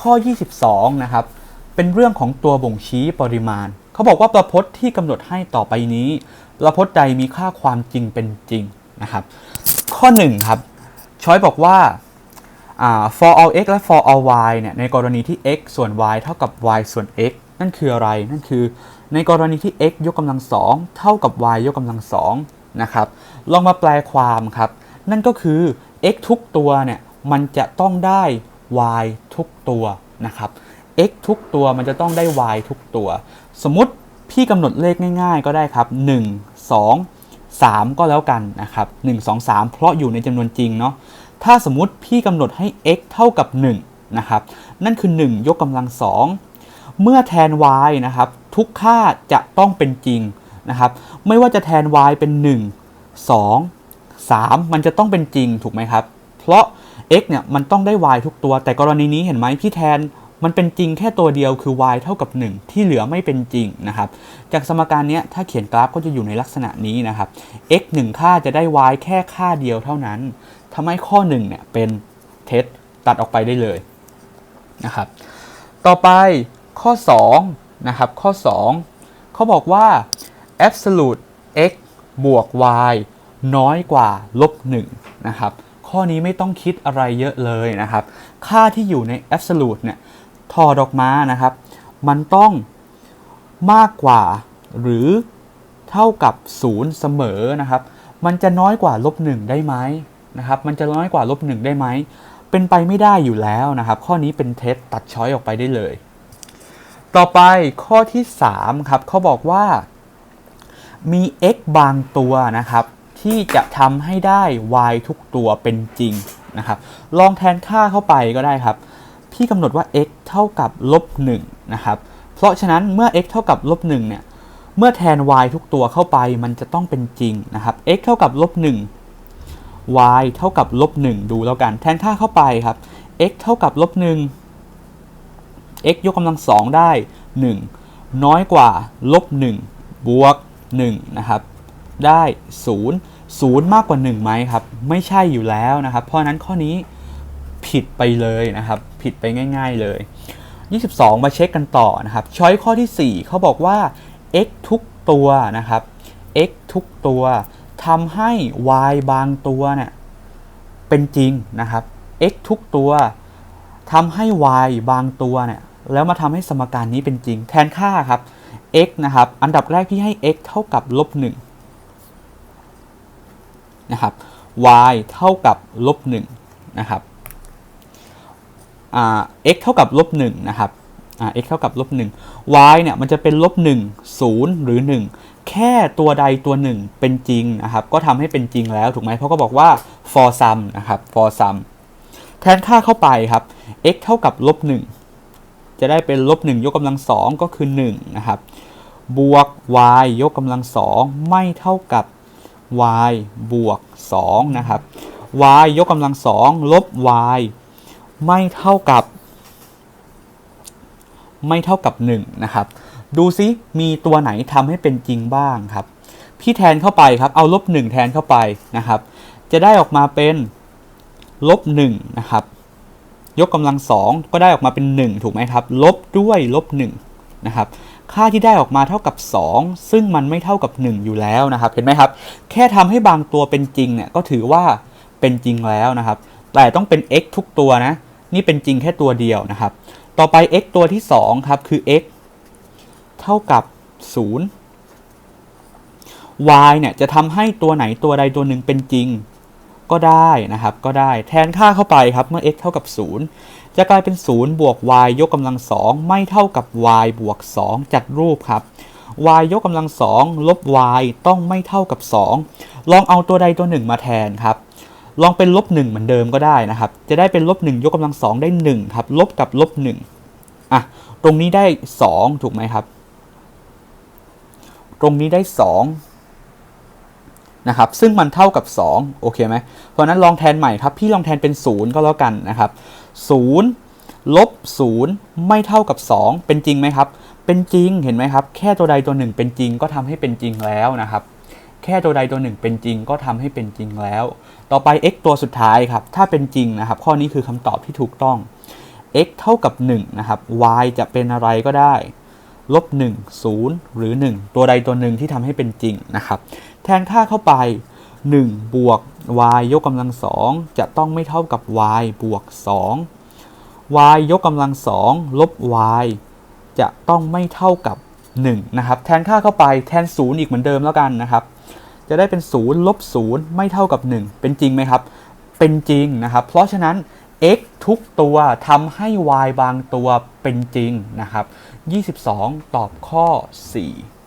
ข้อ 22 นะครับ เป็นเรื่องของตัวบ่งชี้ปริมาณ เขาบอกว่าประพจน์ที่กำหนดให้ต่อไปนี้ ประพจน์ใดมีค่าความจริงเป็นจริงนะครับ ข้อ 1 ครับ ช้อยบอกว่าอ่า for all x และ for all y เนี่ย ในกรณีที่ x ส่วน y เท่ากับ y ส่วน x นั่นคืออะไร นั่นคือในกรณีที่ x ยกกำลังสองเท่ากับ y ยกกำลังสองนะครับ ลองมาแปลความครับ นั่นก็คือ x ทุกตัวเนี่ย มันจะต้องได้ y ทุกตัวนะครับ x ทุกตัวมันจะต้องได้ y ทุกตัว สมมติพี่กำหนดเลขง่าย ๆ ก็ได้ครับ 1 2 3 ก็แล้วกันนะครับ 1 2 3 เพราะอยู่ในจำนวนจริงเนาะ ถ้าสมมติพี่กำหนดให้ x เท่ากับ 1 นะครับ นั่นคือ 1 ยกกำลัง 2 เมื่อแทน y นะครับ ทุกค่าจะต้องเป็นจริงนะครับ ไม่ว่าจะแทน y เป็น 1 2 3 มันจะต้องเป็นจริงถูกไหมครับ เพราะ x เนี่ยมันต้องได้ y ทุกตัว แต่กรณีนี้เห็นไหมพี่แทนมันเป็นจริงแค่ตัวเดียวคือ y เท่ากับ 1 ที่เหลือไม่เป็นจริงนะครับ จากสมการนี้ถ้าเขียนกราฟก็จะอยู่ในลักษณะนี้นะครับ x 1 ค่าจะได้ y แค่ค่าเดียวเท่านั้นทำให้ข้อ1เนี่ยเป็นเท็จตัดออกไปได้เลยนะครับ ต่อไปข้อ2นะครับข้อ 2 เขาบอกว่า absolute x บวก y น้อยกว่าลบ1นะครับ ข้อนี้ไม่ต้องคิดอะไรเยอะเลยนะครับ ค่าที่อยู่ใน absolute เนี่ยถอดออกมานะครับ มันต้องมากกว่าหรือเท่ากับ 0 เสมอนะครับ มันจะน้อยกว่าลบ1ได้ไหมนะครับ มันจะน้อยกว่าลบ1ได้ไหม เป็นไปไม่ได้อยู่แล้วนะครับ ข้อนี้เป็นเท็จตัดช้อยออกไปได้เลย ต่อไปข้อที่ 3 ครับเขาบอกว่ามี x บางตัวนะครับ ที่จะทำให้ได้ y ทุกตัวเป็นจริงนะครับ ลองแทนค่าเข้าไปก็ได้ครับ พี่กำหนดว่า x เท่ากับลบ1นะครับ เพราะฉะนั้นเมื่อ x เท่ากับลบ1เนี่ย เมื่อแทน y ทุกตัวเข้าไปมันจะต้องเป็นจริงนะครับ x เท่ากับลบ1 y เท่ากับลบ1ดูแล้วกัน แทนค่าเข้าไปครับ x เท่ากับลบ1 x ยกกำลังสองได้ 1 น้อยกว่าลบ1บวก1นะครับ ได้ 0 0 มากกว่า1ไหมครับ ไม่ใช่อยู่แล้วนะครับ เพราะนั้นข้อนี้ผิดไปเลยนะครับ ผิดไปง่าย ๆเลย 22 มาเช็คกันต่อนะครับ ช้อยข้อที่ 4 เขาบอกว่า x ทุกตัวนะครับ x ทุกตัวทำให้ y บางตัวเนี่ยเป็นจริงนะครับ x ทุกตัวทำให้ y บางตัวเนี่ยแล้วมาทำให้สมการนี้เป็นจริง แทนค่าครับ x นะครับ อันดับแรกพี่ให้ x เท่ากับลบ1 นะครับ y เท่ากับลบ1นะครับ x เท่ากับลบ1นะครับ x เท่ากับลบ1 y เนี่ยมันจะเป็นลบ1 0 หรือ 1 แค่ตัวใดตัวหนึ่งเป็นจริงนะครับ ก็ทำให้เป็นจริงแล้วถูกไหมเพราะก็บอกว่า for sum นะครับ for sum แทนค่าเข้าไปครับ x เท่ากับลบ1จะได้เป็นลบ1ยกกำลังสองก็คือ1นะครับ บวก y ยกกำลังสองไม่เท่ากับ y บวก 2 นะครับ y ยกกำลังสองลบ y ไม่เท่ากับ ไม่เท่ากับ 1 นะครับ ดูซิ มีตัวไหนทำให้เป็นจริงบ้างครับ พี่แทนเข้าไปครับ เอาลบ 1 แทนเข้าไปนะครับ จะได้ออกมาเป็นลบ 1 นะครับ ยกกำลังสองก็ได้ออกมาเป็น 1 ถูกไหมครับ ลบด้วยลบ 1 นะครับ ค่าที่ได้ออกมาเท่ากับ 2 ซึ่งมันไม่เท่ากับ 1 อยู่แล้วนะครับ เห็นไหมครับ แค่ทำให้บางตัวเป็นจริงเนี่ยก็ถือว่าเป็นจริงแล้วนะครับ แต่ต้องเป็น x ทุกตัวนะ นี่เป็นจริงแค่ตัวเดียวนะครับ ต่อไป x ตัวที่ 2 ครับ คือ x เท่ากับ 0 y เนี่ยจะทำให้ตัวไหนตัวใดตัวหนึ่งเป็นจริง ก็ได้นะครับก็ได้แทนค่าเข้าไปครับเมื่อ x เท่ากับ 0 จะกลายเป็น 0 บวก y ยกกำลังสองไม่เท่ากับ y บวก 2 จัดรูปครับ y ยกกำลังสองลบ y ต้องไม่เท่ากับ 2 ลองเอาตัวใดตัวหนึ่งมาแทนครับ ลองเป็นลบ1เหมือนเดิมก็ได้นะครับ จะได้เป็นลบ1ยกกำลังสองได้1ครับลบกับลบ1อะตรงนี้ได้ 2 ถูกไหมครับ ตรงนี้ได้ 2 นะครับซึ่งมันเท่ากับ 2 โอเคไหมเพราะนั้นลองแทนใหม่ครับ พี่ลองแทนเป็น 0 ก็แล้วกันนะครับ0ลบ0ไม่เท่ากับ 2 เป็นจริงไหมครับ เป็นจริงเห็นไหมครับ แค่ตัวใดตัวหนึ่งเป็นจริงก็ทำให้เป็นจริงแล้วนะครับ แค่ตัวใดตัวหนึ่งเป็นจริงก็ทำให้เป็นจริงแล้ว ต่อไป x ตัวสุดท้ายครับ ถ้าเป็นจริงนะครับ ข้อนี้คือคำตอบที่ถูกต้อง x เท่ากับ1นะครับ y จะเป็นอะไรก็ได้ ลบ1 0 หรือ 1 ตัวใดตัวหนึ่งที่ทำให้เป็นจริงนะครับ แทนค่าเข้าไป 1 บวก y ยกกำลังสองจะต้องไม่เท่ากับ y บวก 2 y ยกกำลังสองลบ y จะต้องไม่เท่ากับ1นะครับ แทนค่าเข้าไปแทน 0 อีกเหมือนเดิมแล้วกันนะครับ จะได้เป็น 0 ลบ 0 ไม่เท่ากับ 1 เป็นจริงไหมครับ เป็นจริงนะครับ เพราะฉะนั้น x ทุกตัวทำให้ y บางตัวเป็นจริงนะครับ 22 ตอบข้อ 4